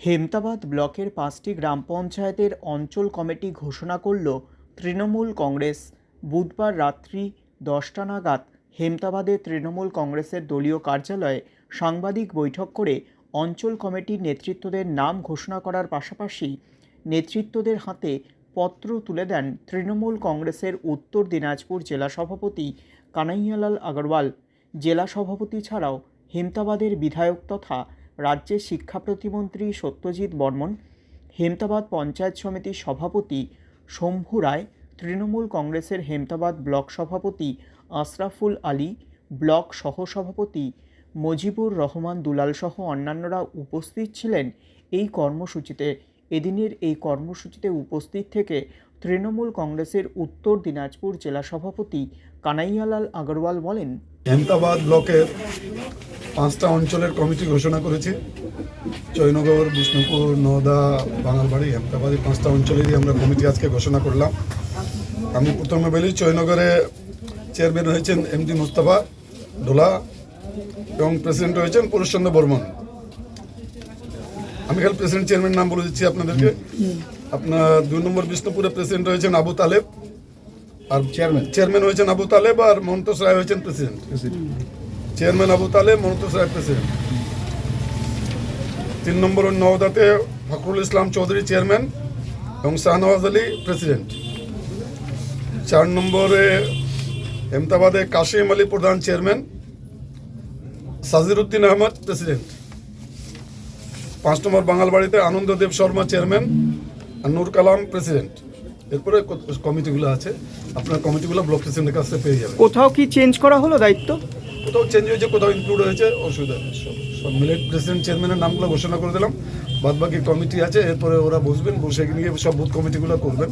হেমতাবাদ ব্লকের পাঁচটি গ্রাম পঞ্চায়েতের অঞ্চল কমিটি ঘোষণা করল, তৃণমূল কংগ্রেস। বুধবার রাত্রি দশটা নাগাদ হেমতাবাদে তৃণমূল কংগ্রেসের দলীয় কার্যালয়ে সাংবাদিক বৈঠক করে অঞ্চল কমিটির নেতৃত্বদের নাম ঘোষণা করার পাশাপাশি নেতৃত্বদের হাতে পত্র তুলে দেন তৃণমূল কংগ্রেসের উত্তর দিনাজপুর জেলা সভাপতি কানাইয়ালাল আগরওয়াল। জেলা সভাপতি ছাড়াও হেমতাবাদের বিধায়ক তথা রাজ্যের শিক্ষা প্রতিমন্ত্রী সত্যজিৎ বর্মন, হেমতাবাদ পঞ্চায়েত সমিতির সভাপতি শম্ভু রায়, তৃণমূল কংগ্রেসের হেমতাবাদ ব্লক সভাপতি আশরাফুল আলী, ব্লক সহসভাপতি মজিবুর রহমান দুলাল সহ অন্যান্যরা উপস্থিত ছিলেন এই কর্মসূচিতে। এদিনের এই কর্মসূচিতে উপস্থিত থেকে তৃণমূল কংগ্রেসের উত্তর দিনাজপুর জেলা সভাপতি কানাইয়ালাল আগরওয়াল বলেন, হেমতাবাদ ব্লকের পাঁচটা অঞ্চলের কমিটি ঘোষণা করেছি। জয়নগর বিষ্ণুপুর নওদা বাঙালবাড়ি হেমতাবাদ এই পাঁচটা অঞ্চলেরই আমরা কমিটি আজকে ঘোষণা করলাম। আমি প্রথমে বলি জয়নগরে চেয়ারম্যান হয়েছেন এমডি মুস্তাফা ডোলা এবং প্রেসিডেন্ট হয়েছেন পুরুষচন্দ্র বর্মন। আমি খালি প্রেসিডেন্ট চেয়ারম্যান নাম বলে দিচ্ছি আপনাদেরকে। আপনার দুই নম্বর বিষ্ণুপুরে প্রেসিডেন্ট হয়েছেন আবু তালেব। আর চেয়ারম্যান চেয়ারম্যান হয়েছেন আবু তালেব আর মন্তোষ রায় হয়েছেন president. Chairman Abu Taleb Mantosh Roy president. তিন নম্বর নওদাতে ফখরুল ইসলাম চৌধুরী চেয়ারম্যান এবং শাহনওয়াজ আলী প্রেসিডেন্ট। চার নম্বরে এমতাবাদে কাশিম আলী প্রধান চেয়ারম্যান, সাজিরুদ্দিন আহমদ প্রেসিডেন্ট। পাঁচ নম্বর বাঙালবাড়িতে আনন্দদেব শর্মা চেয়ারম্যান আর নূর কালাম প্রেসিডেন্ট। এরপরে কমিটিগুলো আছে, আপনার কমিটিগুলো ব্লক প্রেসিডেন্টের কাছে পেয়ে যাবেন। কোথাও কি চেঞ্জ করা হলো দায়িত্ব? কোথাও চেঞ্জ হয়েছে, কোথাও ইনক্লুড হয়েছে, অসুবিধা নেই, সব মিলে প্রেসিডেন্ট চেয়ারম্যানের নামগুলো ঘোষণা করে দিলাম। বাদ বাকি কমিটি আছে, এরপরে ওরা বসবেন, বসে নিয়ে সব বুথ কমিটিগুলো করবেন।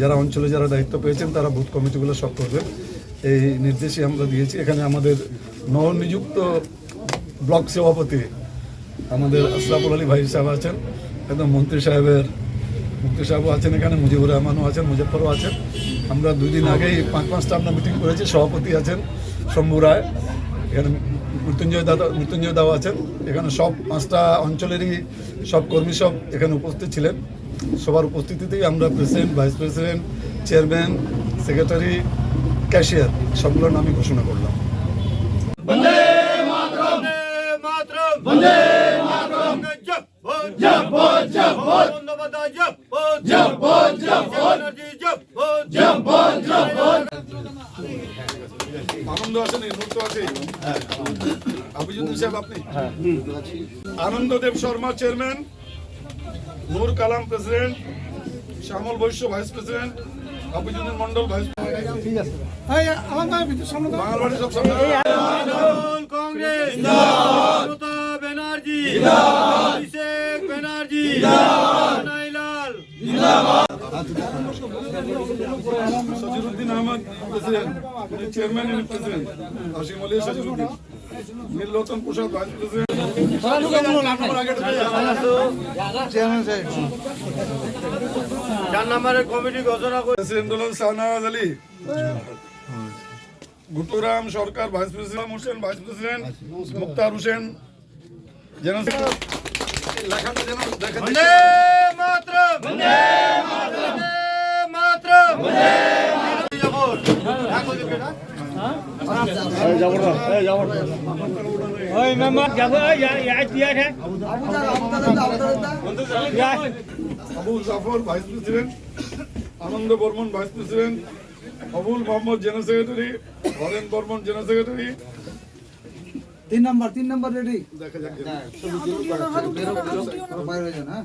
যারা অঞ্চলে যারা দায়িত্ব পেয়েছেন, তারা বুথ কমিটিগুলো সব করবেন। এই নির্দেশই আমরা দিয়েছি। এখানে আমাদের নবনিযুক্ত ব্লক সভাপতি আমাদের আশরাফুল আলী ভাই সাহেব আছেন, একদম মন্ত্রী সাহেবের মুক্তি সাহেবও আছেন এখানে, মুজিবুর রহমানও আছেন মুজফরও আছেন। আমরা দুই দিন আগেই পাঁচ পাঁচটা আমরা মিটিং করেছি, সভাপতি আছেন শম্ভু রায়। এখানে মৃত্যুঞ্জয় দাদা মৃত্যুঞ্জয় দাও আছেন। এখানে সব পাঁচটা অঞ্চলেরই সব কর্মী সব এখানে উপস্থিত ছিলেন। সবার উপস্থিতিতেই আমরা president vice president chairman secretary cashier সবগুলোর নামই ঘোষণা করলাম। মাতরম! মাতরম! আপনি? Anandadev Sharma chairman. Noor Kalam president. Shyamal Baishya vice president. Abijuddin Mondal vice Sajiruddin Ahmed president. Chairman president. Asim Ali Sajiruddin চার নম্বরের কমিটি ঘোষণা হলেন Ali. Guturam Sarkar vice president Hossain vice president Mukhtar Hossain. লেখাটা যেন দেখা বন্দে মাতরম। মাতরম। মাতরম। Abul Jafar vice president Anand Barman vice president Abul Mohammad general secretary Haren Barman general secretary. তিন নাম্বার তিন নাম্বার রেডি? দেখা যাক। বাইরে হয়ে যান হ্যাঁ।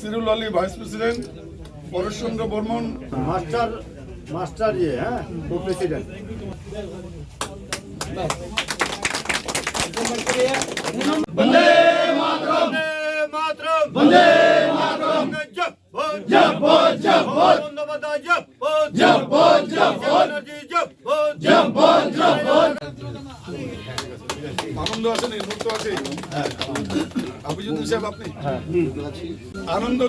Sirul Ali vice president Pareshchandra Barman master master ইয়ে হ্যাঁ প্রেসিডেন্ট বন্দে বন্দে মাতরম। জপো জপো জপো ধন্যবাদ জপো জপো জপো। জপো জপো জপো। আনন্দ আছে নেই মুক্ত আছে? হ্যাঁ, আবিজুদ্দিন সাহেব আপনি? হ্যাঁ। আনন্দ